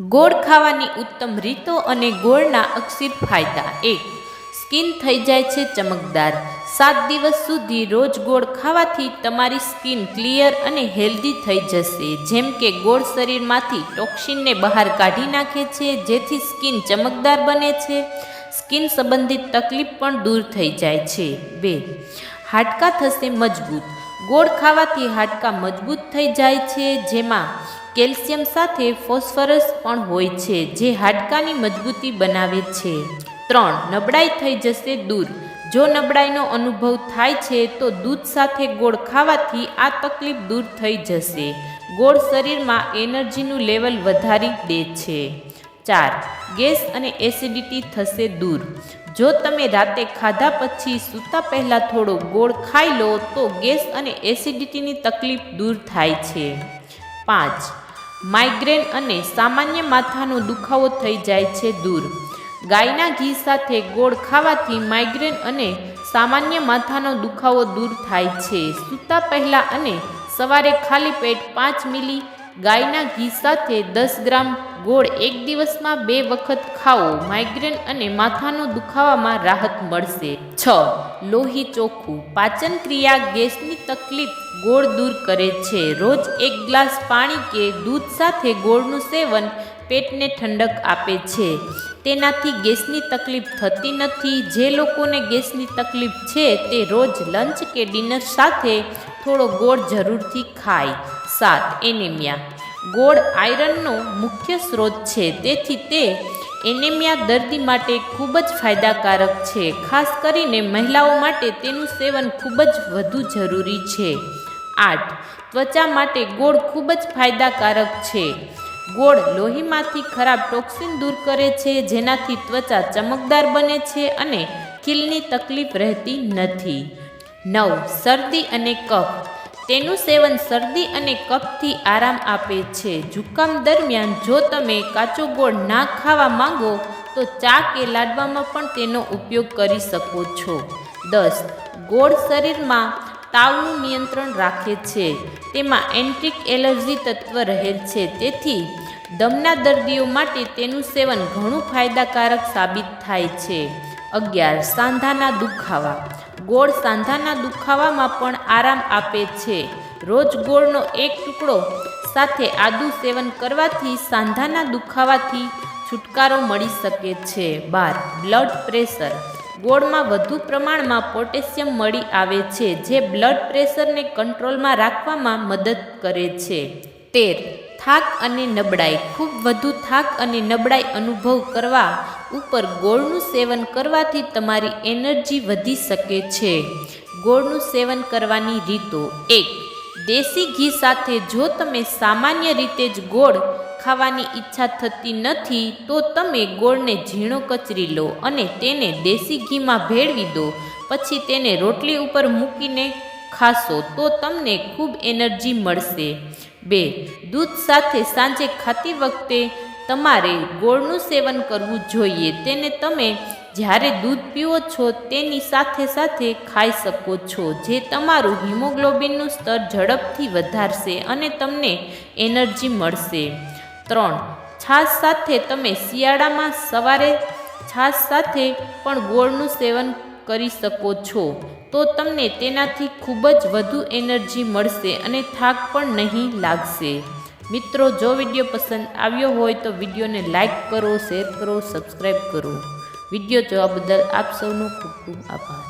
ગોળ ખાવાની ઉત્તમ રીતો અને ગોળના અક્ષિર ફાયદા. એક, સ્કિન થઈ જાય છે ચમકદાર. સાત દિવસ સુધી રોજ ગોળ ખાવાથી તમારી સ્કિન ક્લિયર અને હેલ્ધી થઈ જશે. જેમ કે ગોળ શરીરમાંથી ટોક્સિનને બહાર કાઢી નાખે છે, જેથી સ્કિન ચમકદાર બને છે. સ્કિન સંબંધિત તકલીફ પણ દૂર થઈ જાય છે. બે, હાડકાં થશે મજબૂત. ગોળ ખાવાથી હાડકાં મજબૂત થઈ જાય છે, જેમાં કેલ્શિયમ સાથે ફોસ્ફરસ પણ હોય છે, જે હાડકાની મજબૂતી બનાવે છે. ત્રણ, નબળાઈ થઈ જશે દૂર. જો નબળાઈનો અનુભવ થાય છે, તો દૂધ સાથે ગોળ ખાવાથી આ તકલીફ દૂર થઈ જશે. ગોળ શરીરમાં એનર્જીનું લેવલ વધારી દે છે. ચાર, ગેસ અને એસિડિટી થશે દૂર. જો તમે રાતે ખાધા પછી સૂતા પહેલાં થોડો ગોળ ખાઈ લો, તો ગેસ અને એસિડિટીની તકલીફ દૂર થાય છે. પાંચ માઇગ્રેન અને સામાન્ય માથાનો દુખાવો થઈ જાય છે દૂર. ગાયના ઘી સાથે ગોળ ખાવાથી માઇગ્રેન અને સામાન્ય માથાનો દુખાવો દૂર થાય છે. સૂતા પહેલાં અને સવારે ખાલી પેટ પાંચ મિલી ગાયના ઘી સાથે દસ ગ્રામ ગોળ એક દિવસમાં બે વખત ખાઓ. માઇગ્રેન અને માથાનો દુખાવામાં રાહત મળશે. છ. લોહી ચોખ્ખું. પાચન ક્રિયા ગેસની તકલીફ ગોળ દૂર કરે છે. રોજ એક ગ્લાસ પાણી કે દૂધ સાથે ગોળનું સેવન પેટને ઠંડક આપે છે. તેનાથી ગેસની તકલીફ થતી નથી. જે લોકોને ગેસની તકલીફ છે, તે રોજ લંચ કે ડિનર સાથે થોડો ગોળ જરૂરથી ખાય. સાત એનેમિયા. ગોળ આયરનનો મુખ્ય સ્ત્રોત છે. તેથી તે એનેમિયા દર્દી માટે ખૂબ જ ફાયદાકારક છે. ખાસ કરીને મહિલાઓ માટે તેનું સેવન ખૂબ જ વધુ જરૂરી છે. આઠ. ત્વચા માટે ગોળ ખૂબ જ ફાયદાકારક છે. ગોળ લોહીમાંથી ખરાબ ટોક્સિન દૂર કરે છે, જેનાથી ત્વચા ચમકદાર બને છે અને ખીલની તકલીફ રહેતી નથી. નવ. શરદી અને કફ. તેનું સેવન શરદી અને કફથી આરામ આપે છે. જુકામ દરમિયાન જો તમે કાચો ગોળ ના ખાવા માંગો, તો ચા કે લાડવામાં પણ તેનો ઉપયોગ કરી શકો છો. દસ, ગોળ શરીરમાં તાવનું નિયંત્રણ રાખે છે. તેમાં એન્ટિક એલર્જી તત્વ રહેલ છે. તેથી દમના દર્દીઓ માટે તેનું સેવન ઘણું ફાયદાકારક સાબિત થાય છે. અગિયાર, સાંધાના દુખાવા. ગોળ સાંધાના દુખાવામાં પણ આરામ આપે છે. રોજ ગોળનો એક ટુકડો સાથે આદુ સેવન કરવાથી સાંધાના દુખાવાથી છુટકારો મળી શકે છે. બાર, બ્લડ પ્રેશર. ગોળમાં વધુ પ્રમાણમાં પોટેશિયમ મળી આવે છે, જે બ્લડ પ્રેશરને કંટ્રોલમાં રાખવામાં મદદ કરે છે. તેર થાક અને નબળાઈ. ખૂબ વધુ થાક અને નબળાઈ અનુભવ કરવા ઉપર ગોળનું સેવન કરવાથી તમારી એનર્જી વધી શકે છે. ગોળનું સેવન કરવાની રીતો એક, દેશી ઘી સાથે જો તમે સામાન્ય રીતે જ ગોળ ખાવાની ઈચ્છા થતી નથી, તો તમે ગોળને ઝીણો કચરી લો અને તેને દેશી ઘીમાં ભેળવી દો. પછી તેને રોટલી ઉપર મૂકીને ખાશો તો તમને ખૂબ એનર્જી મળશે. બે, દૂધ સાથે સાંજે ખાતી વખતે તમારે ગોળનું સેવન કરવું જોઈએ. તેને તમે જ્યારે દૂધ પીવો છો તેની સાથે સાથે ખાઈ શકો છો, જે તમારું હિમોગ્લોબિનનું સ્તર ઝડપથી વધારશે અને તમને એનર્જી મળશે. ત્રણ, છાશ સાથે તમે શિયાળામાં સવારે છાશ સાથે પણ ગોળનું સેવન કરી શકો છો, તો તમને તેનાથી ખૂબ જ વધુ એનર્જી મળશે અને થાક પણ નહીં લાગશે. મિત્રો, જો વીડિયો પસંદ આવ્યો હોય તો વિડીયોને લાઇક કરો, શેર કરો સબસ્ક્રાઈબ કરો. વીડિયો જોવા બદલ આપ સૌનો ખૂબ ખૂબ આભાર.